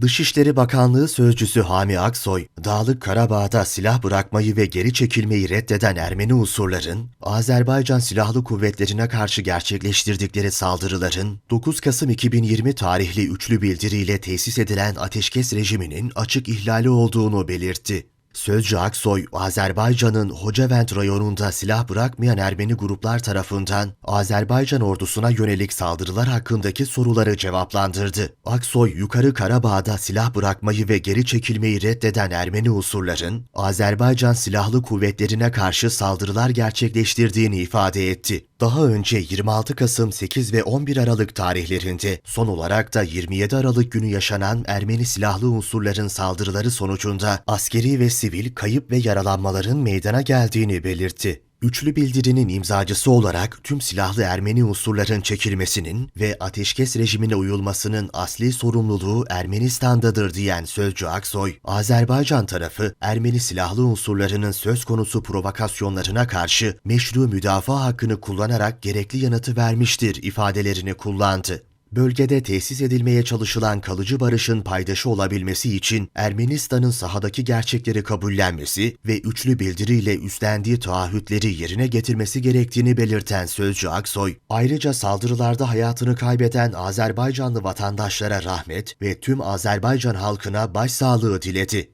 Dışişleri Bakanlığı Sözcüsü Hami Aksoy, Dağlık Karabağ'da silah bırakmayı ve geri çekilmeyi reddeden Ermeni unsurların, Azerbaycan Silahlı Kuvvetlerine karşı gerçekleştirdikleri saldırıların 9 Kasım 2020 tarihli üçlü bildiriyle tesis edilen ateşkes rejiminin açık ihlali olduğunu belirtti. Sözcü Aksoy, Azerbaycan'ın Hocavent rayonunda silah bırakmayan Ermeni gruplar tarafından Azerbaycan ordusuna yönelik saldırılar hakkındaki soruları cevaplandırdı. Aksoy, Yukarı Karabağ'da silah bırakmayı ve geri çekilmeyi reddeden Ermeni unsurların Azerbaycan Silahlı Kuvvetlerine karşı saldırılar gerçekleştirdiğini ifade etti. Daha önce 26 Kasım 8 ve 11 Aralık tarihlerinde son olarak da 27 Aralık günü yaşanan Ermeni silahlı unsurların saldırıları sonucunda askeri ve sivil kayıp ve yaralanmaların meydana geldiğini belirtti. Üçlü bildirinin imzacısı olarak tüm silahlı Ermeni unsurların çekilmesinin ve ateşkes rejimine uyulmasının asli sorumluluğu Ermenistan'dadır diyen Sözcü Aksoy, Azerbaycan tarafı Ermeni silahlı unsurlarının söz konusu provokasyonlarına karşı meşru müdafaa hakkını kullanarak gerekli yanıtı vermiştir ifadelerini kullandı. Bölgede tesis edilmeye çalışılan kalıcı barışın paydaşı olabilmesi için Ermenistan'ın sahadaki gerçekleri kabullenmesi ve üçlü bildiriyle üstlendiği taahhütleri yerine getirmesi gerektiğini belirten Sözcü Aksoy, ayrıca saldırılarda hayatını kaybeden Azerbaycanlı vatandaşlara rahmet ve tüm Azerbaycan halkına başsağlığı diledi.